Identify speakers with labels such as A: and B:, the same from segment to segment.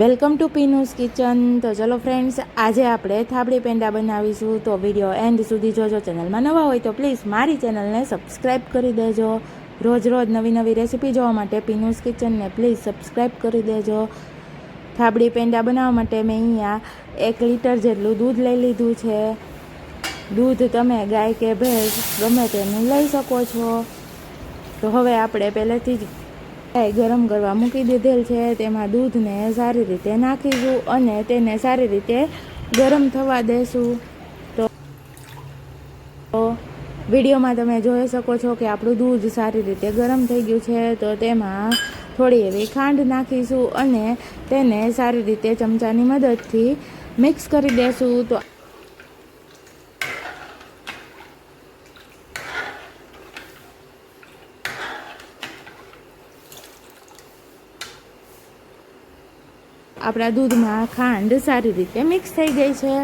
A: Welcome to પીનુસ kitchen. તો ચલો friends આજે આપણે થાબડી પેંડા બનાવીશું. તો વીડિયો એન્ડ સુધી જોજો. ચેનલમાં નવા હોય તો પ્લીઝ મારી ચેનલને સબસ્ક્રાઈબ કરી દેજો. રોજ રોજ નવી નવી રેસીપી જોવા માટે પીનુસ કિચનને પ્લીઝ સબસ્ક્રાઈબ કરી દેજો. થાબડી પેંડા બનાવવા માટે મેં અહીંયા એક લીટર જેટલું દૂધ લઈ લીધું છે. દૂધ તમે ગાય કે ભેંસ ગમે તેનું લઈ શકો છો. તો હવે આપણે પહેલેથી જ ગરમ કરવા મૂકી દીધેલ છે, તેમાં દૂધને સારી રીતે નાખીશું અને તેને સારી રીતે ગરમ થવા દેશું. તો વિડીયોમાં તમે જોઈ શકો છો કે આપણું દૂધ સારી રીતે ગરમ થઈ ગયું છે, તો તેમાં થોડી એવી ખાંડ નાખીશું અને તેને સારી રીતે ચમચાની મદદથી મિક્સ કરી દેશું. તો આપણા દૂધમાં ખાંડ સારી રીતે મિક્સ થઈ ગઈ છે.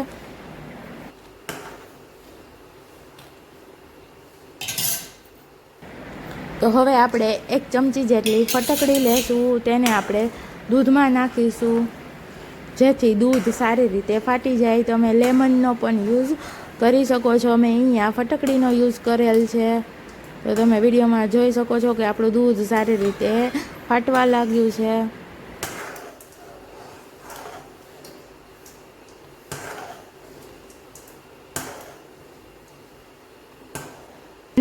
A: તો હવે આપણે એક ચમચી જેટલી ફટકડી લેશું, તેને આપણે દૂધમાં નાખીશું. જેથી દૂધ સારી રીતે ફાટી જાય. તમે લેમનનો પણ યુઝ કરી શકો છો. મેં અહીંયા ફટકડીનો યુઝ કરેલ છે. તો તમે વિડીયોમાં જોઈ શકો છો કે આપણું દૂધ સારી રીતે ફાટવા લાગ્યું છે.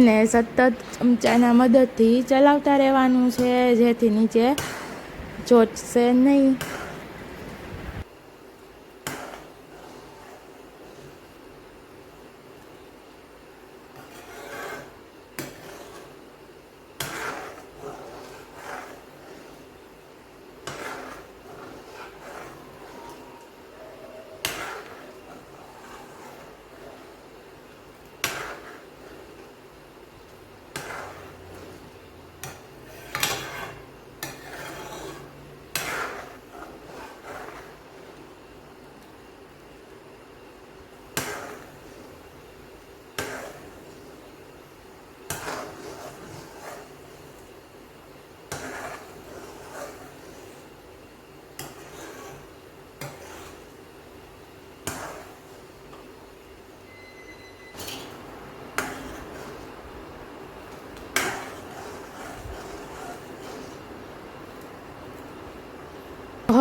A: ને સતત ચમચાના મદદથી ચલાવતા રહેવાનું છે જેથી નીચે ચોટશે નહીં.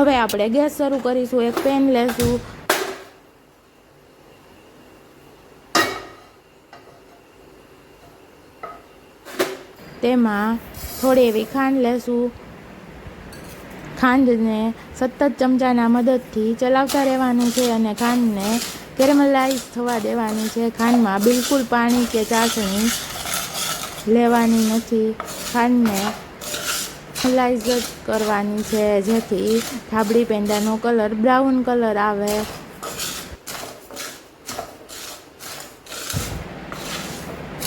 A: હવે આપણે ગેસ શરૂ કરીશું, એક પેન લેશું. તેમાં થોડી એવી ખાંડ લેશું. ખાંડને સતત ચમચાના મદદથી ચલાવતા રહેવાનું છે અને ખાંડને કેરેમલાઇઝ થવા દેવાની છે. ખાંડમાં બિલકુલ પાણી કે ચાસણી લેવાની નથી. ખાંડને લાઇઝ જ કરવાની છે. જેથી થાબડી પેંડાનો કલર બ્રાઉન કલર આવે.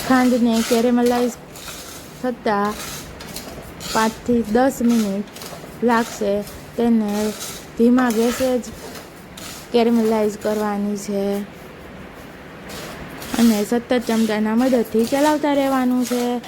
A: ખાંડને કેરેમલાઇઝ થતાં પાંચથી દસ મિનિટ લાગશે. તેને ધીમા ગેસે જ કેરેમલાઇઝ કરવાની છે. અને સતત ચમચાના મદદથી ચલાવતા રહેવાનું છે.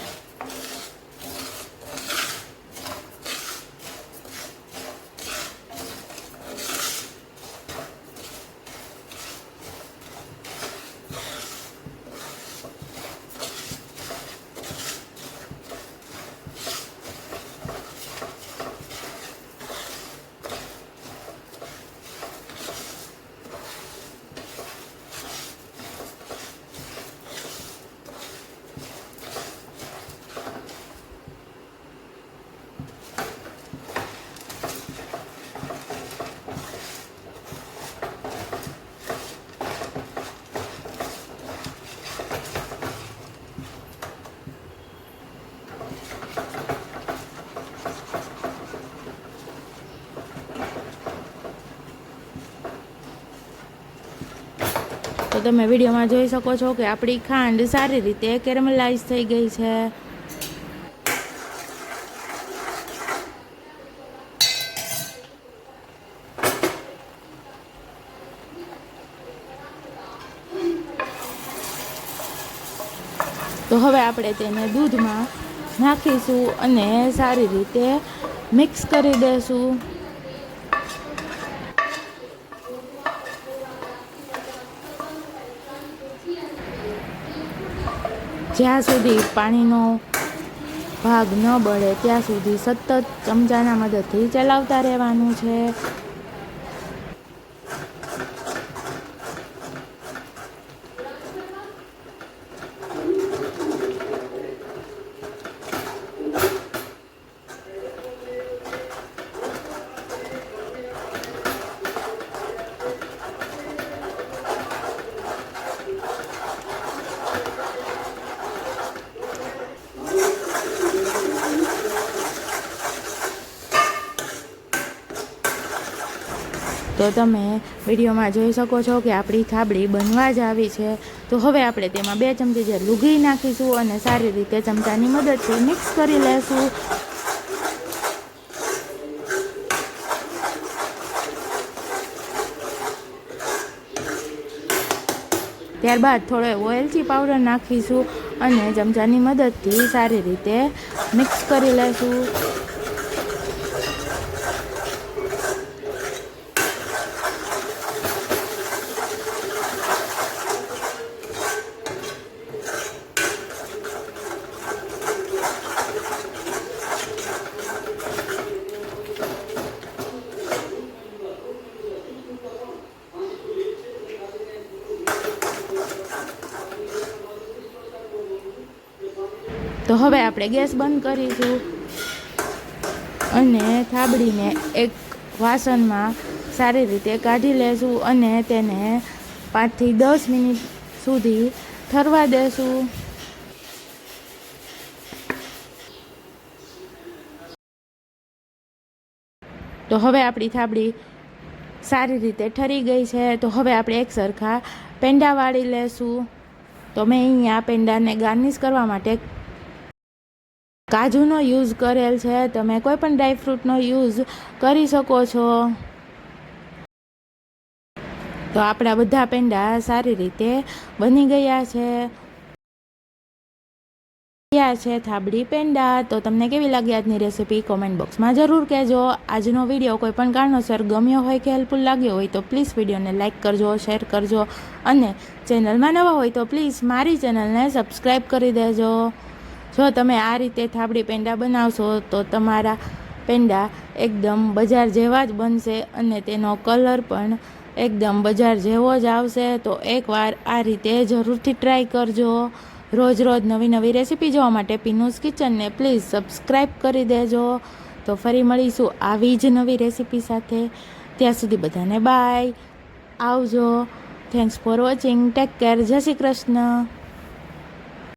A: તો તમે વિડીયોમાં જોઈ શકો છો કે આપણી ખાંડ સારી રીતે કેરેમલાઇઝ થઈ ગઈ છે. તો હવે આપણે તેને દૂધમાં નાખીશું અને સારી રીતે મિક્સ કરી દઈશું જ્યાં સુધી પાણીનો ભાગ ન બળે ત્યાં સુધી સતત ચમચાના મદદથી ચલાવતા રહેવાનું છે. તો તમે વિડીયોમાં જોઈ શકો છો કે આપણી થાબડી બનવા જ આવી છે. તો હવે આપણે તેમાં બે ચમચી જે લુઘી નાખીશું અને સારી રીતે ચમચાની મદદથી મિક્સ કરી લેશું. ત્યારબાદ થોડો ઓઇલચી પાવડર નાખીશું અને ચમચાની મદદથી સારી રીતે મિક્સ કરી લેશું. તો હવે આપણે ગેસ બંધ કરીશું. અને થાબડીને એક વાસણમાં સારી રીતે કાઢી લેશું અને તેને પાંચથી દસ મિનિટ સુધી ઠરવા દેશું. તો હવે આપણી થાબડી સારી રીતે ઠરી ગઈ છે. તો હવે આપણે એક સરખા પેંડા વાળી લેશું. તો મેં અહીંયા પેંડાને ગાર્નિશ કરવા માટે કાજુનો યુઝ કરેલ છે. તમે કોઈ પણ ડ્રાયફ્રૂટનો યુઝ કરી શકો છો. તો આપણા બધા પેંડા સારી રીતે બની ગયા છે. ગયા છે થાબડી પેંડા. તો તમને કેવી લાગી આજની રેસીપી કોમેન્ટ બોક્સમાં જરૂર કહેજો. આજનો વીડિયો કોઈ પણ કારણોસર ગમ્યો હોય કે હેલ્પફુલ લાગ્યો હોય તો પ્લીઝ વિડીયોને લાઇક કરજો, શેર કરજો અને ચેનલમાં નવા હોય તો પ્લીઝ મારી ચેનલને સબસ્ક્રાઈબ કરી દેજો. જો તમે આ રીતે થાબડી પેંડા બનાવશો, તો તમારા પેંડા એકદમ બજાર જેવા જ બનશે અને તેનો કલર પણ એકદમ બજાર જેવો જ આવશે. તો એકવાર આ રીતે જરૂરથી ટ્રાય કરજો. રોજ રોજ નવી નવી રેસીપી જોવા માટે પીનુસ કિચનને પ્લીઝ સબસ્ક્રાઈબ કરી દેજો. તો ફરી મળીશું આવી જ નવી રેસીપી સાથે. ત્યાં સુધી બધાને બાય. આવજો. Thanks for watching take care જય શ્રી કૃષ્ણ.